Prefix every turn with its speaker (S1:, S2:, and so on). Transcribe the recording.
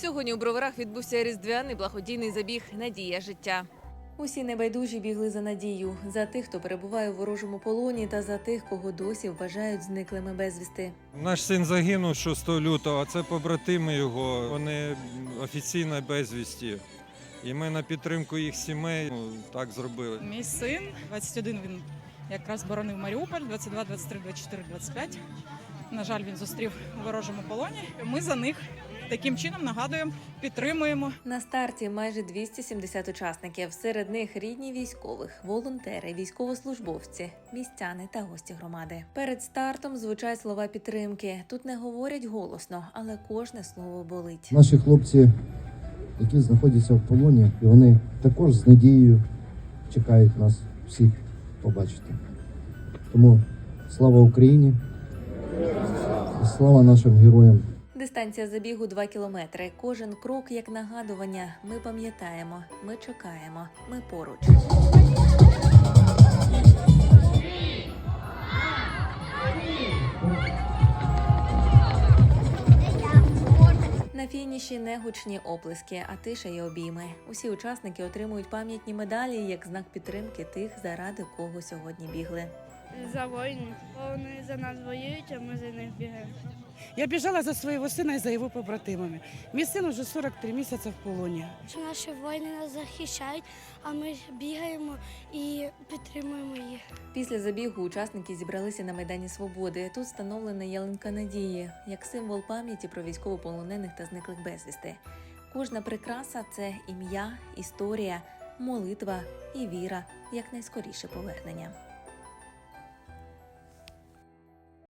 S1: Сьогодні у броварах відбувся різдвяний благодійний забіг Надія життя. Усі небайдужі бігли за надію за тих, хто перебуває у ворожому полоні, та за тих, кого досі вважають зниклими безвісти.
S2: Наш син загинув 6 лютого, а це побратими його. Вони офіційно безвісті. І ми на підтримку їх сімей ну, так зробили.
S3: Мій син 21 він якраз боронив Маріуполь, 22, 23, 24, 25. На жаль, він зустрів у ворожому полоні. Ми за них таким чином нагадуємо, підтримуємо.
S1: На старті майже 270 учасників. Серед них рідні військових, волонтери, військовослужбовці, містяни та гості громади. Перед стартом звучать слова підтримки. Тут не говорять голосно, але кожне слово болить.
S4: Наші хлопці, які знаходяться в полоні, і вони також з надією чекають нас всіх побачити. Тому слава Україні! Слава нашим героям!
S1: Дистанція забігу 2 кілометри. Кожен крок як нагадування. Ми пам'ятаємо, ми чекаємо, ми поруч. На фініші не гучні оплески, а тиша й обійми. Усі учасники отримують пам'ятні медалі як знак підтримки тих, заради кого сьогодні бігли.
S5: За воїнів. Вони за нас воюють, а ми за них бігаємо.
S6: Я біжала за свого сина і за його побратимами. Мій син уже 43 місяці в полоні.
S7: наші воїни нас захищають, а ми бігаємо і підтримуємо їх.
S1: Після забігу учасники зібралися на Майдані Свободи. Тут встановлена ялинка надії як символ пам'яті про військовополонених та зниклих безвісти. Кожна прикраса це ім'я, історія, молитва і віра в якнайскоріше повернення.